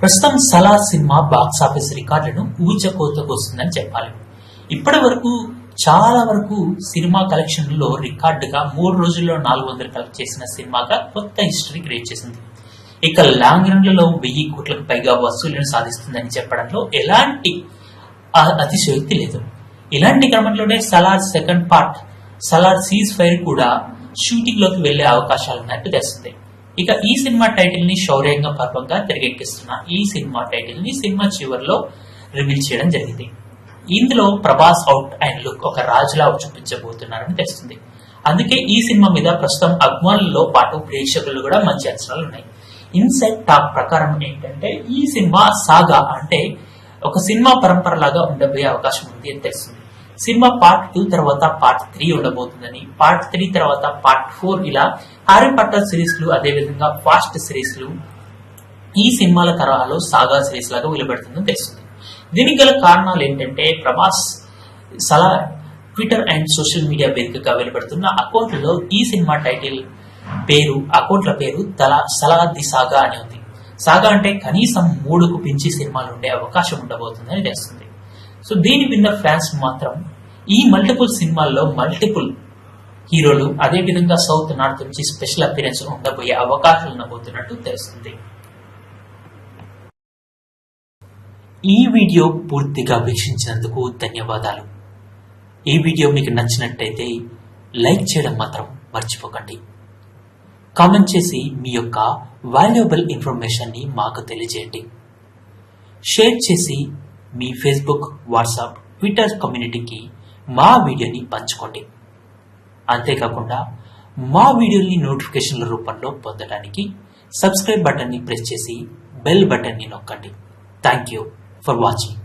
ప్రస్తుతం Salaar cinema box office రికార్డులను ఊచకోతకొస్తుందని చెప్పాలి. ఇప్పటి వరకు చాలా వరకు సినిమా కలెక్షన్లో రికార్డుగా మూడు రోజుల్లో నాలుగు వందలు కలెక్ట్ చేసిన సినిమాగా కొత్త హిస్టరీ క్రియేట్ చేసింది. ఇక లాంగ్ రన్లలో వెయ్యి కోట్లకు పైగా వసూళ్ళను సాధిస్తుందని చెప్పడంలో ఎలాంటి అతిశయోక్తి లేదు. ఇలాంటి క్రమంలోనే Salaar second part Salaar ceasefire కూడా షూటింగ్లోకి వెళ్ళే అవకాశాలు ఉన్నట్టు తెలుస్తుంది. ఇక ఈ సినిమా టైటిల్ని శౌర్యంగా పర్వంగా తిరిగెక్కిస్తున్న ఈ సినిమా టైటిల్ని సినిమా చివరిలో రివీల్ చేయడం జరిగింది. ఇందులో ప్రభాస్ అవుట్ అండ్ లుక్ ఒక రాజులా చూపించబోతున్నారని తెలుస్తుంది. అందుకే ఈ సినిమా మీద ప్రస్తుతం అభిమానులతో పాటు ప్రేక్షకులు కూడా మంచి అంచనాలు ఉన్నాయి. ఇన్సెట్ టాక్ ప్రకారం ఏంటంటే ఈ సినిమా సాగా అంటే ఒక సినిమా పరంపర లాగా ఉండబోయే అవకాశం ఉంది అని తెలుస్తుంది. సినిమా పార్ట్ టూ తర్వాత పార్ట్ త్రీ ఉండబోతుందని పార్ట్ త్రీ తర్వాత పార్ట్ ఫోర్ ఇలా హారీ పట్టర్ సిరీస్లు అదేవిధంగా ఫాస్ట్ సిరీస్లు ఈ సినిమాల తరహాలో సాగా సిరీస్ లాగా వెలువడుతుందని తెలుస్తుంది. దీనికి గల కారణాలు ఏంటంటే Prabhas Salaar Twitter and social media వేదికగా వెలువడుతున్న అకౌంట్లలో ఈ సినిమా టైటిల్ పేరు అకౌంట్ల పేరు తల సలా ది సాగా అని ఉంది. సాగా అంటే కనీసం మూడుకు పెంచి సినిమాలు ఉండే అవకాశం ఉండబోతుందని తెలుస్తుంది. సో దీని విన్న ఫ్యాన్స్ మాత్రం ఈ మల్టిపుల్ సినిమాల్లో మల్టిపుల్ హీరోలు అదే విధంగా సౌత్ నార్త్ నుంచి స్పెషల్ అపీరెన్స్ ఉండబోయే అవకాశాలు ఉండబోతున్నట్టు తెలుస్తుంది. ఈ వీడియో పూర్తిగా వీక్షించినందుకు ధన్యవాదాలు. ఈ వీడియో మీకు నచ్చినట్టయితే లైక్ చేయడం మాత్రం మర్చిపోకండి. కామెంట్ చేసి మీ యొక్క వాల్యుబుల్ ఇన్ఫర్మేషన్ని మాకు తెలియజేయండి. షేర్ చేసి మీ ఫేస్బుక్ వాట్సాప్ ట్విట్టర్ కమ్యూనిటీకి మా వీడియోని పంచుకోండి. అంతేకాకుండా మా వీడియోని నోటిఫికేషన్ల రూపంలో పొందడానికి సబ్స్క్రైబ్ బటన్ని ప్రెస్ చేసి బెల్ బటన్ని నొక్కండి. Thank you for watching